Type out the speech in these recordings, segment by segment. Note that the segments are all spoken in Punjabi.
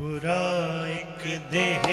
ਗੁਰਾ ਇੱਕ ਦੇਹ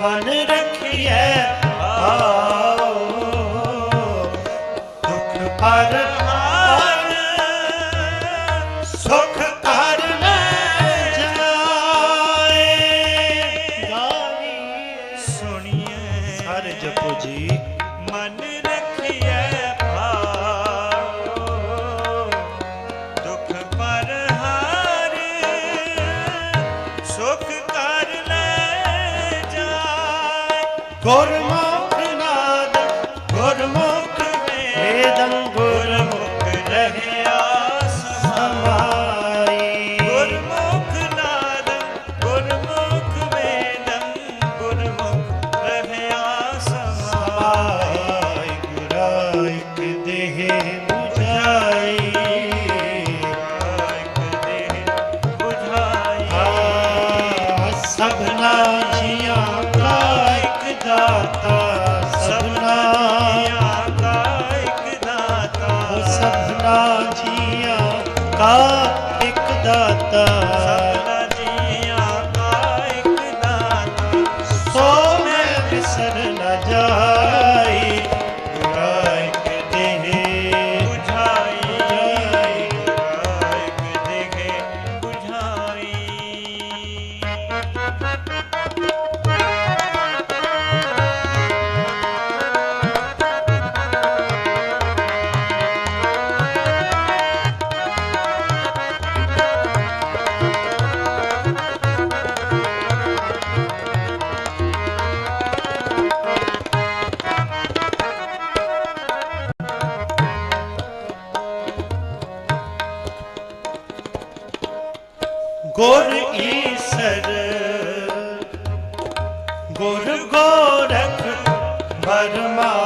बन रख Corre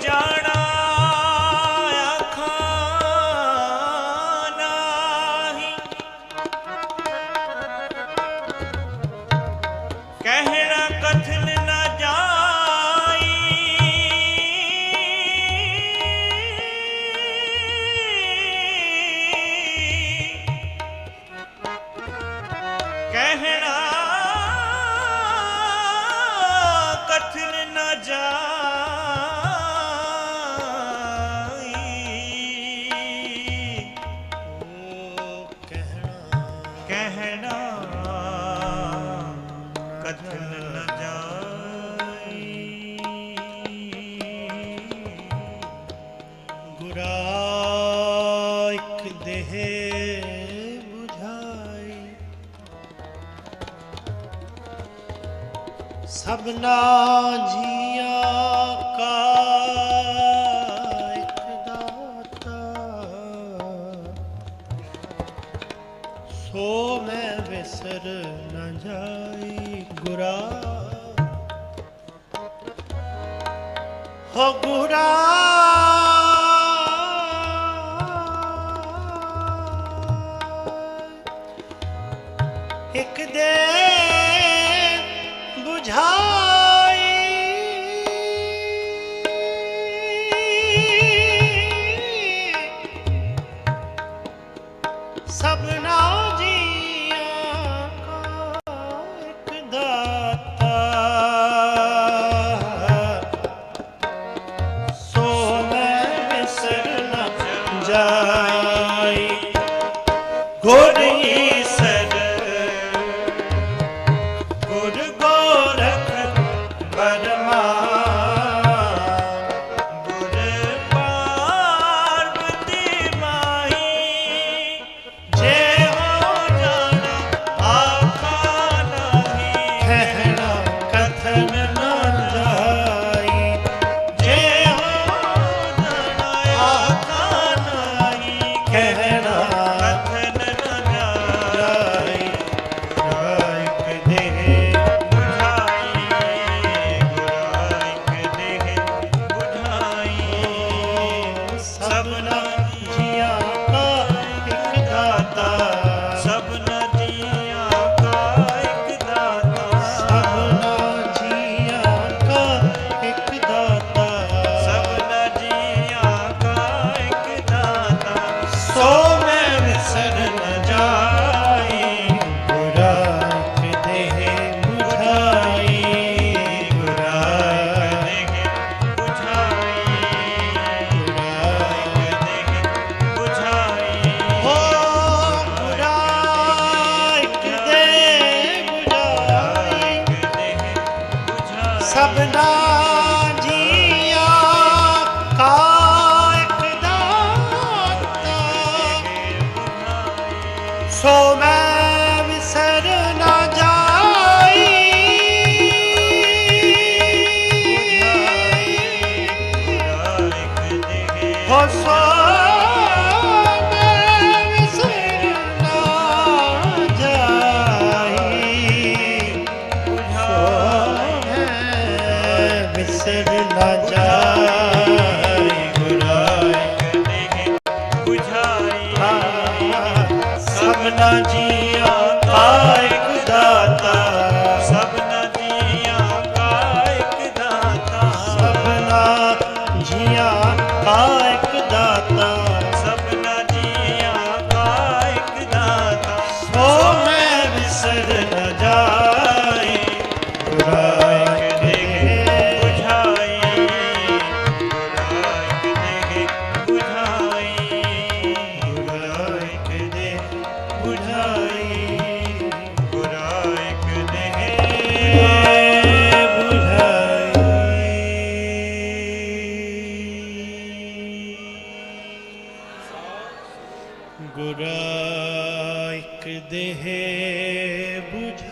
जाए ਜੀਆ ਕਾ ਸੋ ਮੈਂ ਵਿਸਰ ਨ ਗੁਰਾ। ਹੋ ਗੁਰਾ। ਇੱਕ ਦੇ I. ਸਭਨਾ ਜੀਆ ਕਾ ਵਿਸਰ ਨਾ ਜਾਈ। ਸੋ ਕਰਮ ਨਾ ਜੀਆ ਗੁਰਾ ਇੱਕ ਦੇਹ ਬੁਝ